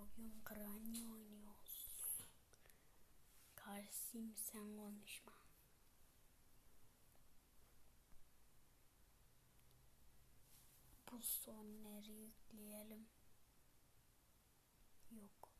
Bugün Granny oynuyoruz. Karşıyım sen konuşma. Bu sonları yükleyelim. Yok.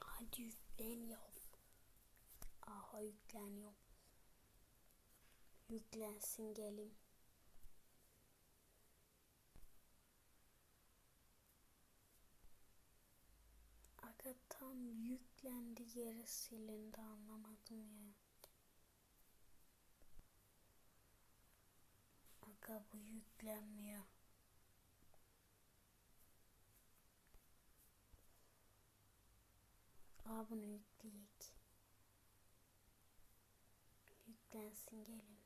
Hadi yükleniyor. Aha yükleniyor. Yüklensin gelin. Aga tam yüklendi geri silindi anlamadım ya. Aga bu yüklenmiyor. Bunu yükleyek. Yüklensin gelin.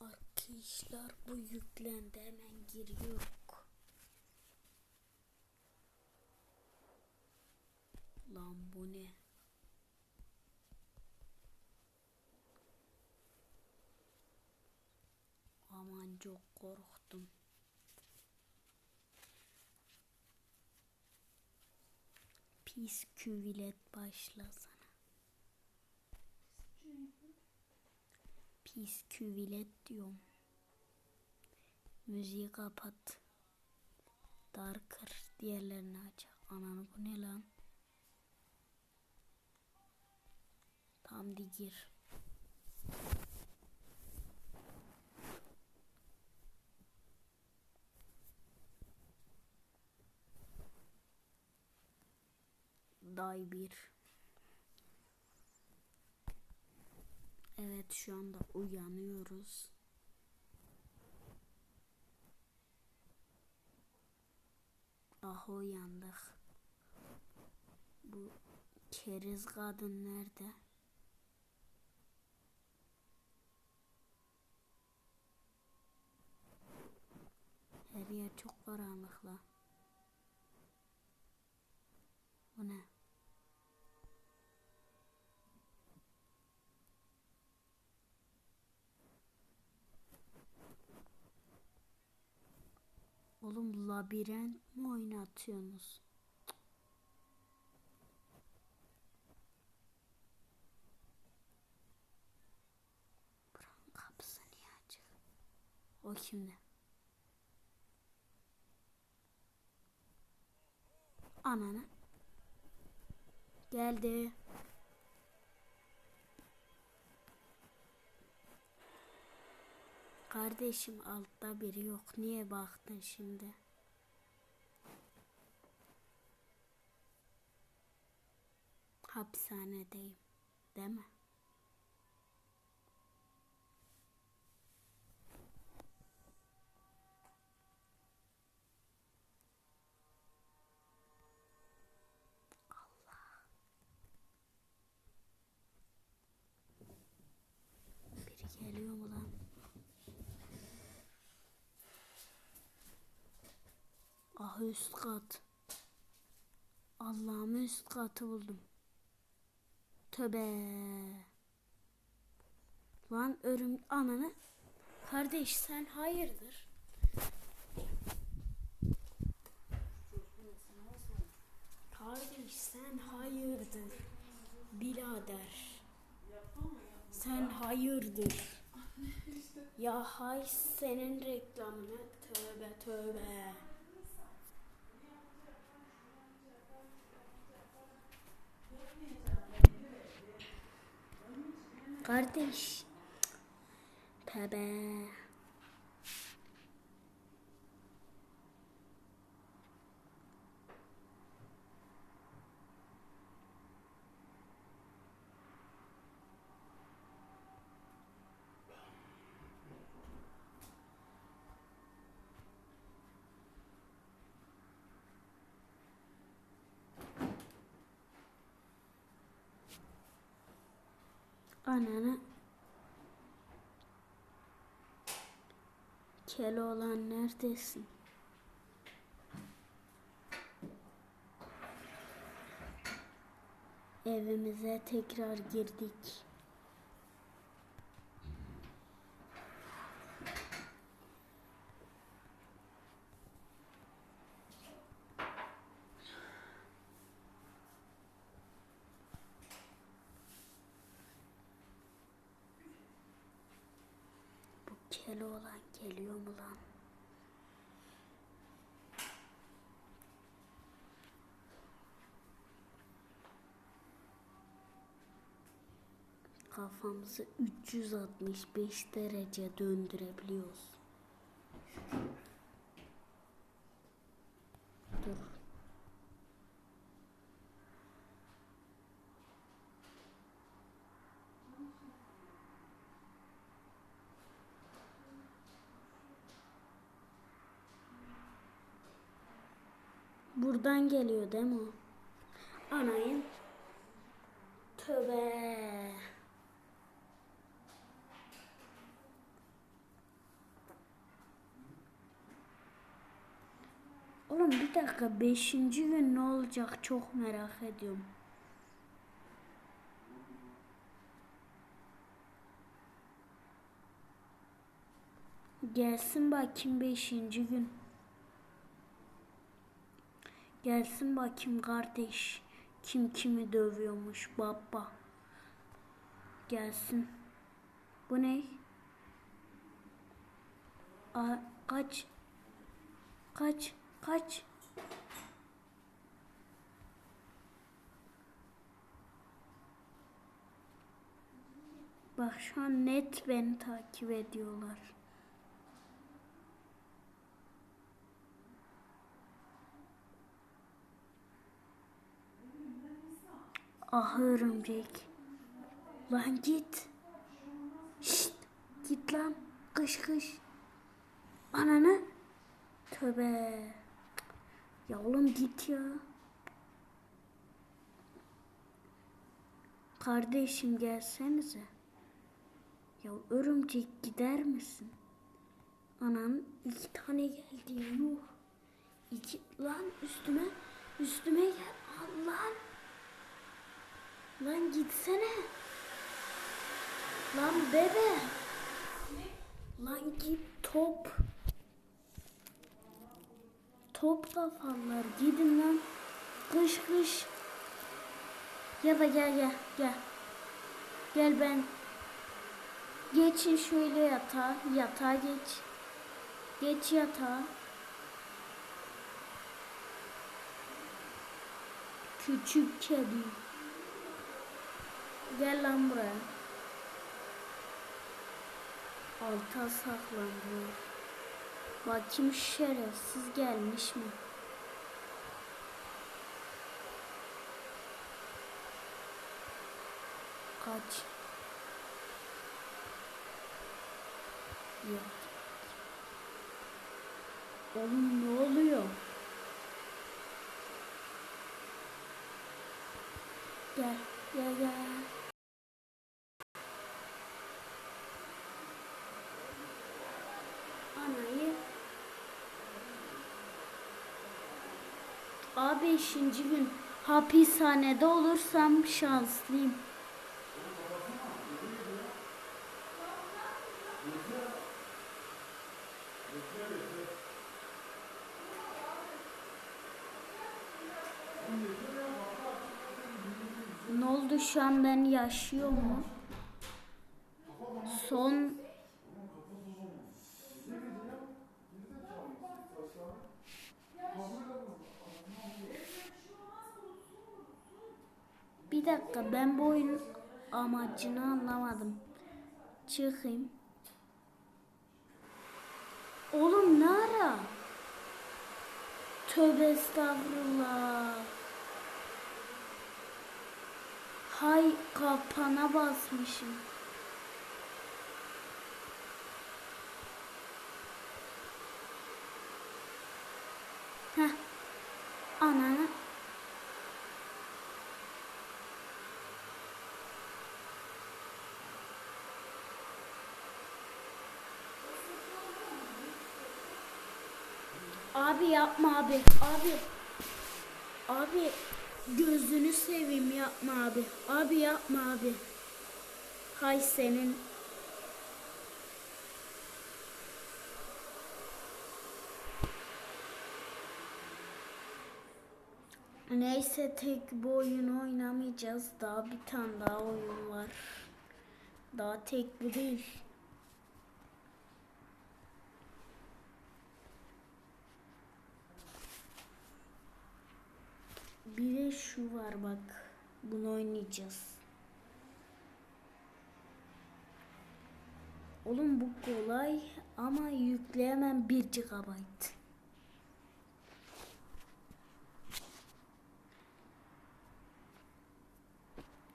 Arkadaşlar bu yüklendi hemen giriyor. Lan bu ne? Aman çok korktum. Pis küvilet başlasana. Pis küvilet diyorum. Müziği kapat. Darker diğerlerini aç. Ananı bu ne lan? Tam digir. Day bir. Evet şu anda uyanıyoruz. Ah uyandık. Bu keriz kadın nerede? Her yer çok karanlık la. Bu ne? Oğlum labirent mi oynatıyorsunuz? Buranın kapısı niye açık? O kimde? Ananı. Geldi. Kardeşim altta biri yok. Niye baktın şimdi? Hapishanedeyim. Değil mi? Biri geliyor mu lan? Ah üst kat. Allah'ım üst katı buldum. Töbe. Lan örüm ananı. Kardeş sen hayırdır? Kardeş sen hayırdır? Birader. Sen hayırdır? Ya hay senin reklamını tövbe tövbe. Kardeş. Tövbe. Ananı. Keloğlan neredesin? Evimize tekrar girdik. Bu Keloğlan geliyor mu lan? Kafamızı 365 derece döndürebiliyoruz. Dur. Buradan geliyor değil mi o? Anayım. Tövbe. Oğlum bir dakika beşinci gün ne olacak çok merak ediyorum. Gelsin bakayım beşinci gün. Gelsin bakayım kardeş. Kim kimi dövüyormuş baba. Gelsin. Bu ne? Aa, kaç. Kaç. Kaç. Bak şu an net beni takip ediyorlar. Ah örümcek. Lan git. Şşt, git lan. Kış kış. Ananı. Tövbe. Ya oğlum git ya. Kardeşim gelsenize. Ya örümcek gider misin? Anam iki tane geldi yuh. İki lan üstüme üstüme gel. Allah. Lan gitsene. Lan bebe. Lan git top. Top kafalar gidin lan. Kış kış. Ya da gel gel gel. Gel ben. Geçin şöyle yatağa. Yatağa geç. Geç yatağa. Küçük kedi. Gel lan buraya. Alta saklandı. Bakayım şerefsiz gelmiş mi? Kaç. Yok. Oğlum ne oluyor? Gel, gel, gel. A beşinci gün hapishanede olursam şanslıyım. Ne oldu şu an ben yaşıyor mu? Son Bir dakika ben bu oyunun amacını anlamadım. Çıkayım. Oğlum ne ara? Tövbe estağfurullah. Hay kapana basmışım. Heh. Ananı. Abi yapma abi. Abi. Abi gözünü seveyim yapma abi. Abi yapma abi. Hay senin. Neyse tek bu oyunu oynamayacağız. Daha bir tane daha oyun var. Daha tek bu değil. Bir de şu var bak. Bunu oynayacağız. Oğlum bu kolay ama yükleyemem 1 GB.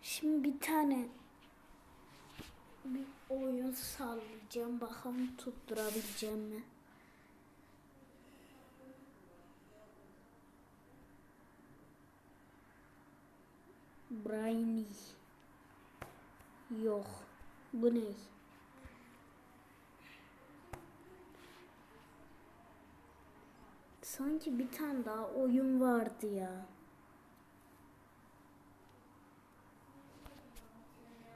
Şimdi bir tane bir oyun sallayacağım. Bakalım tutturabileceğim mi? Briny. Yok. Bu ne? Sanki bir tane daha oyun vardı ya.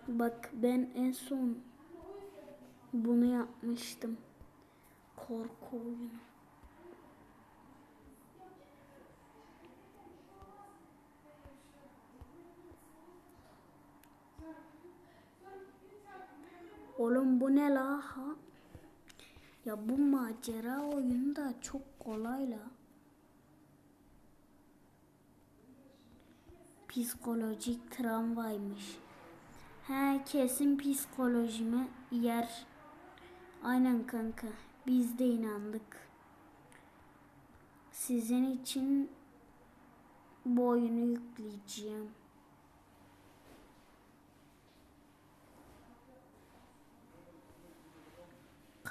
Bak ben en son bunu yapmıştım. Korku oyunu. Oğlum bu ne la ha? Ya bu macera oyunu da çok kolay la. Psikolojik travmaymış. He kesin psikolojime yer. Aynen kanka. Biz de inandık. Sizin için bu oyunu yükleyeceğim.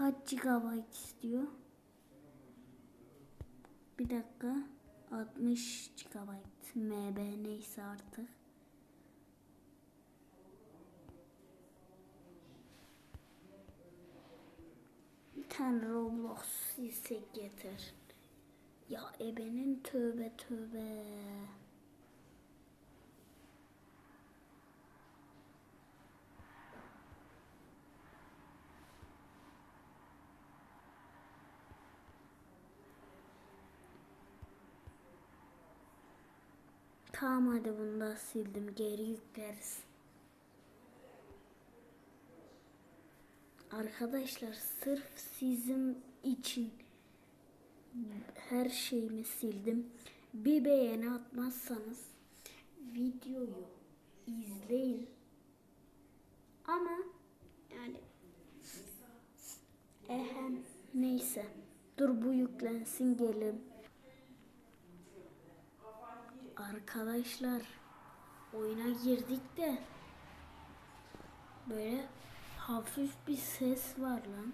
Kaç GB istiyor? Bir dakika. 60 GB. MB neyse artık. Bir tane Roblox silsek yeter. Ya ebenin tövbe tövbe. Tamam hadi bunu da sildim. Geri yükleriz. Arkadaşlar sırf sizin için her şeyimi sildim. Bir beğeni atmazsanız videoyu izleyin. Ama yani ehem neyse. Dur bu yüklensin gelin. Arkadaşlar oyuna girdik de böyle hafif bir ses var lan.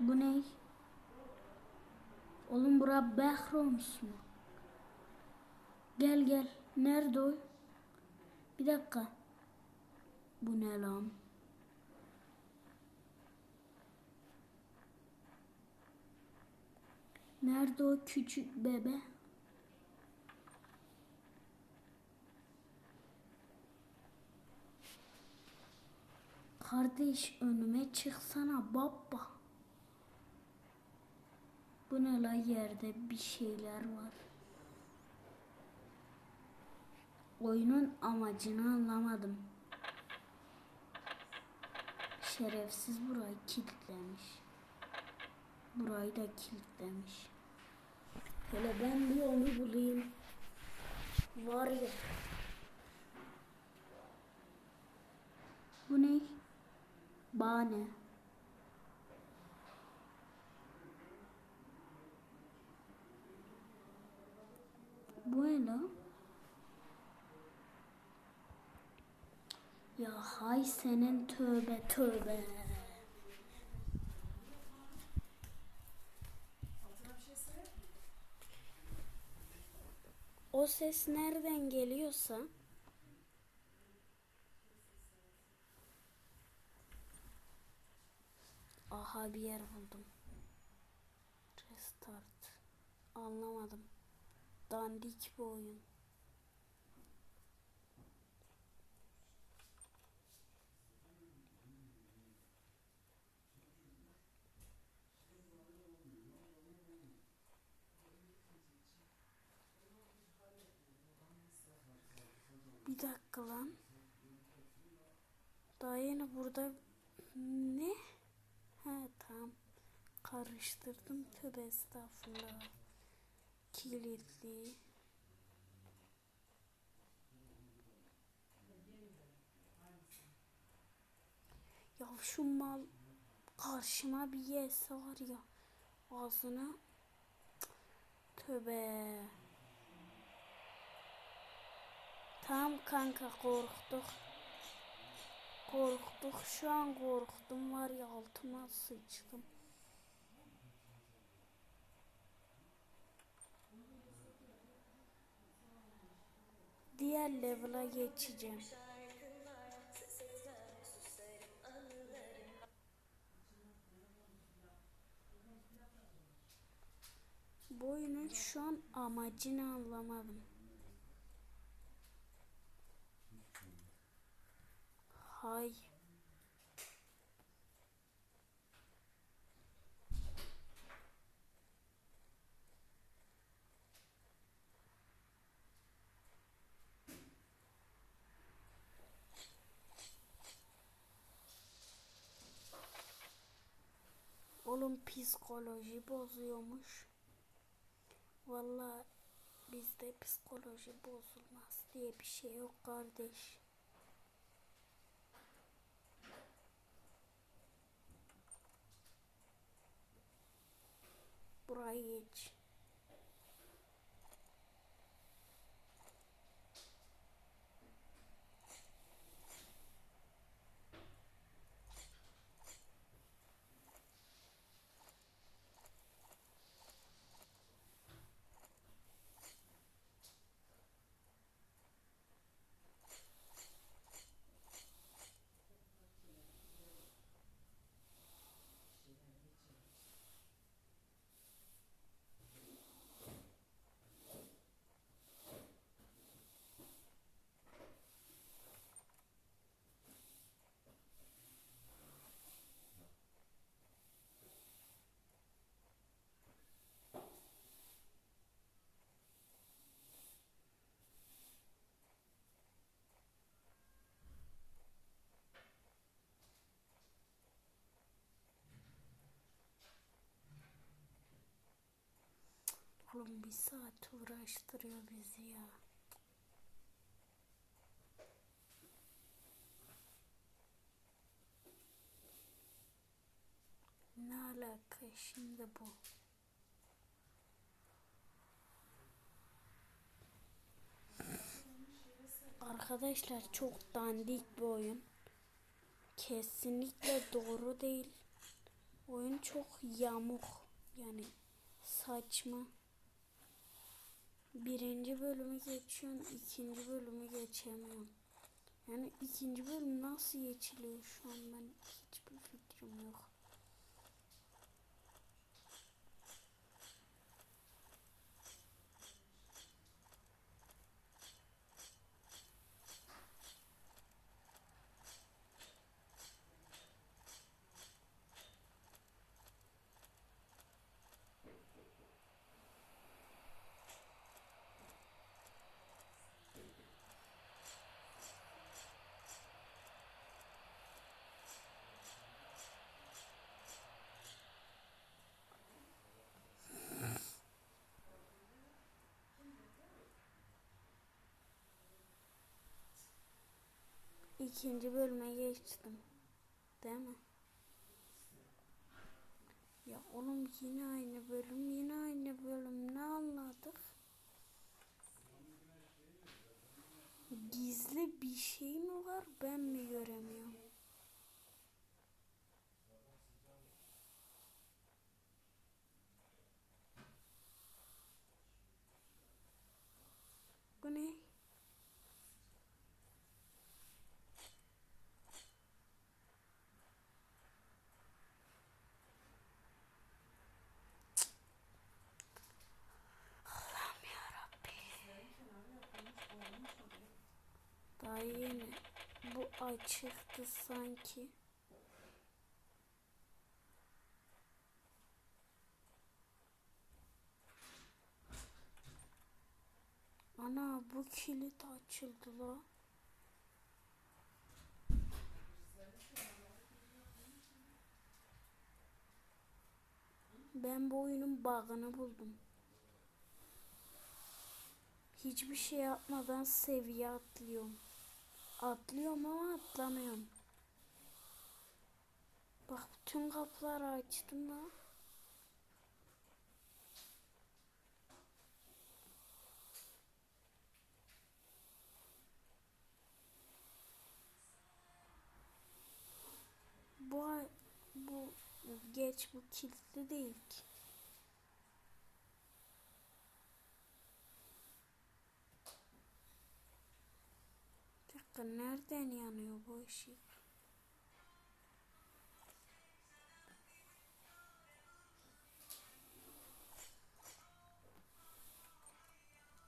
Bu ne? Oğlum bura Backrooms mu? Gel gel. Nerede o? Bir dakika. Bu ne lan? Nerede o küçük bebe? Kardeş önüme çıksana baba. Bu ne la yerde bir şeyler var. Oyunun amacını anlamadım. Şerefsiz burayı kilitlemiş. Burayı da kilitlemiş. Hele ben bir onu bulayım. Var ya. Bu ne? Bahane. Bu ne lan? Ya hay senin tövbe tövbe. O ses nereden geliyorsa Aha bir yer buldum. Restart. Anlamadım. Dandik bir oyun. Bir dakika lan. Daha yeni burada ne? Ha tamam. Karıştırdım. Tövbe estağfurullah. Kilitli. Ya şu mal karşıma bir yese var ya ağzına tövbe tamam kanka korktuk. Korktuk. Şu an korktum. Var ya altıma sıçtım. Diğer level'a geçeceğim. Bu oyunun şu an amacını anlamadım. Hay. Oğlum psikoloji bozuyormuş. Valla bizde psikoloji bozulmaz diye bir şey yok kardeş. Burayı Oğlum bir saat uğraştırıyor bizi ya. Ne alaka şimdi bu? Arkadaşlar çok dandik bir oyun. Kesinlikle doğru değil. Oyun çok yamuk. Yani saçma. Birinci bölümü geçiyorum, ikinci bölümü geçemiyorum. Yani ikinci bölüm nasıl geçiliyor şu an ben hiçbir fikrim yok. İkinci bölüme geçtim. Değil mi? Ya oğlum yine aynı bölüm, yine aynı bölüm. Ne anladık? Gizli bir şey mi var? Ben mi göremiyorum? Daha yeni. Bu açıktı sanki. Ana bu kilit açıldı la. Ben bu oyunun bug'ını buldum. Hiçbir şey yapmadan seviye atlıyorum. Atlıyorum ama atlamıyorum. Bak bütün kapıları açtım da. Bu bu geç bu kilitli değil ki. Dakika nereden yanıyor bu ışık?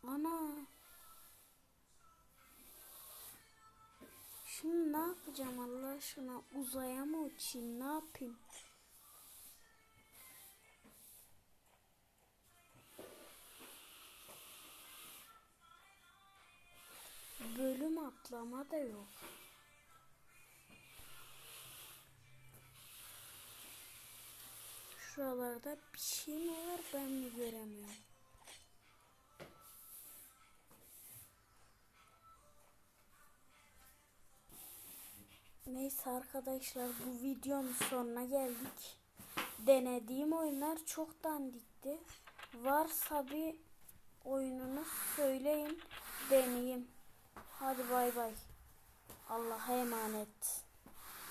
Ana. Şimdi ne yapacağım Allah aşkına? Uzaya mı uçayım? Ne yapayım? Bölüm atlama da yok. Şuralarda bir şey mi var ben mi göremiyorum? Neyse arkadaşlar bu videonun sonuna geldik. Denediğim oyunlar çok dandikti. Varsa bir oyununu söyleyin deneyeyim. Hadi bay bay. Allah'a emanet.